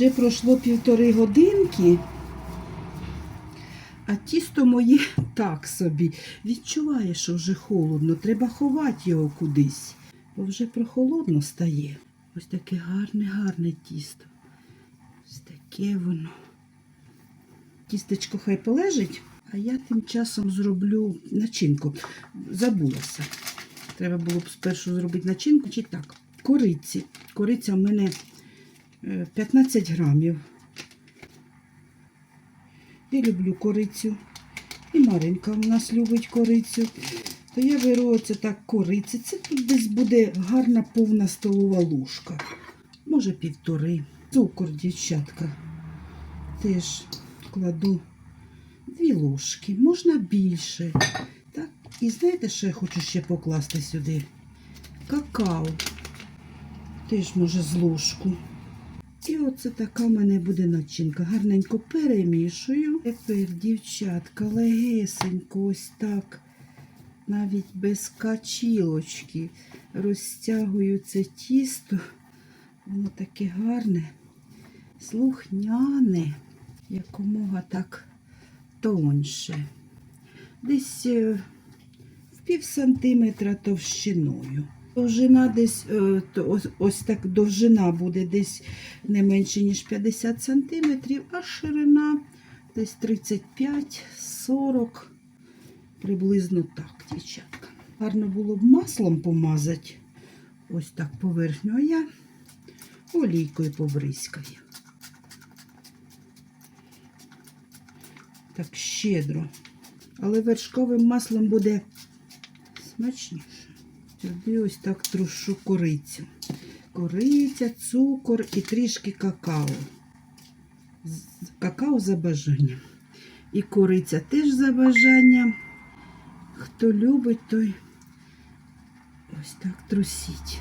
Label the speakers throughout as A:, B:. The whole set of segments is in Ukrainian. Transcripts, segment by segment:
A: Вже пройшло півтори годинки, а тісто моє так собі. Відчуває, що вже холодно, треба ховати його кудись, бо вже прохолодно стає. Ось таке гарне, гарне тісто. Ось таке воно. Тістечко хай полежить, а я тим часом зроблю начинку. Забулася. Треба було б спершу зробити начинку чи так. Кориці. Кориця в мене 15 грамів. Я люблю корицю. І Маринка в нас любить корицю. То я беру оце так кориці. Це тут десь буде гарна повна столова ложка. Може півтори. Цукор, дівчатка. Теж кладу дві ложки. Можна більше. Так. І знаєте, що я хочу ще покласти сюди? Какао. Теж може з ложку. І оце така в мене буде начинка. Гарненько перемішую. Тепер, дівчатка, легесенько, ось так, навіть без качілочки, розтягую це тісто. Воно таке гарне, слухняне, якомога так тоньше. Десь е, в пів сантиметра товщиною. Довжина десь, е, ось, ось так довжина буде десь не менше, ніж 50 сантиметрів, а ширина десь 35-40, приблизно так, дівчатка. Гарно було б маслом помазати, ось так поверхню, а я олійкою побризкаю. Так щедро. Але вершковим маслом буде смачніше. Сюди ось так трушу корицю. Кориця, цукор і трішки какао. Какао за бажанням. І кориця теж за бажанням. Хто любить, той ось так трусіть.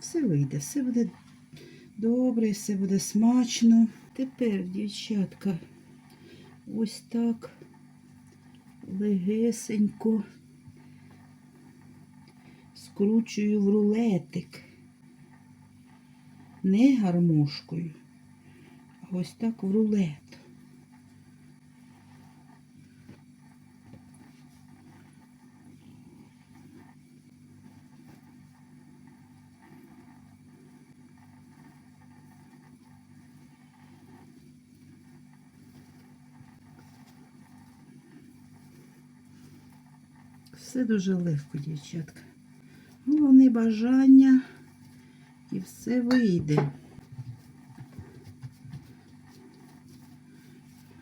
A: Все вийде, все буде добре, все буде смачно. Тепер, дівчатка, ось так легесенько скручую в рулетик. Не гармошкою, а ось так в рулет. Все дуже легко, дівчатка. Бажання і все вийде.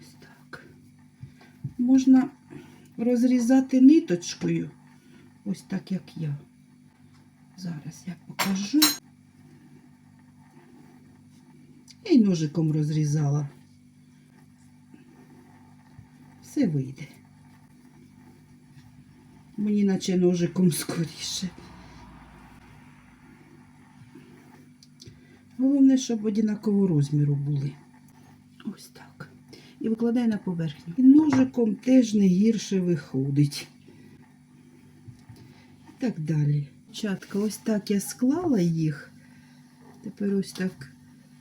A: Ось так. Можна розрізати ниточкою, ось так, як я. Зараз я покажу. Й ножиком розрізала. Все вийде. Мені наче ножиком скоріше. Головне, щоб однакового розміру були. Ось так. І викладаю на поверхню. І ножиком теж не гірше виходить. І так далі. Чатка, ось так я склала їх. Тепер ось так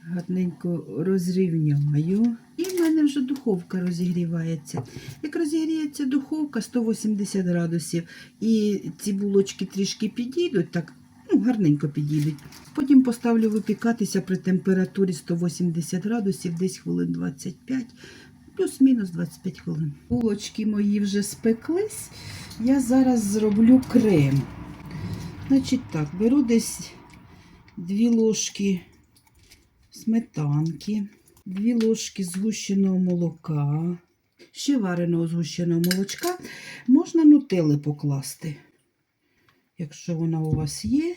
A: гарненько розрівняю. І в мене вже духовка розігрівається. Як розігріється духовка 180 градусів, і ці булочки трішки підійдуть, так ну, гарненько підійдуть. Потім поставлю випікатися при температурі 180 градусів, десь хвилин 25, плюс-мінус 25 хвилин. Булочки мої вже спеклись. Я зараз зроблю крем. Значить так, беру десь 2 ложки сметанки, 2 ложки згущеного молока, ще вареного згущеного молочка. Можна нутели покласти. Якщо вона у вас є,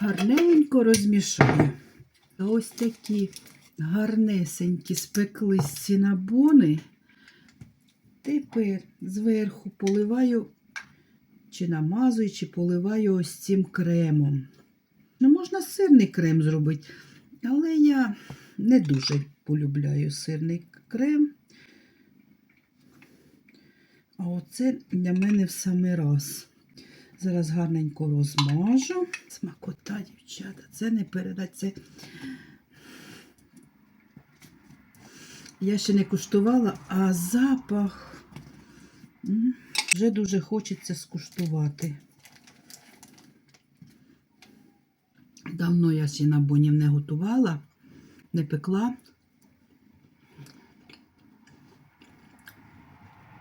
A: гарненько розмішаю. Ось такі гарнесенькі спеклись цінабони. Тепер зверху поливаю, чи намазую, чи поливаю ось цим кремом. Ну, можна сирний крем зробити, але я не дуже полюбляю сирний крем. А оце для мене в самий раз. Зараз гарненько розмажу. Смакота, дівчата, це не передать. Це... Я ще не куштувала, а запах вже дуже хочеться скуштувати. Давно я ще набонів не готувала, не пекла.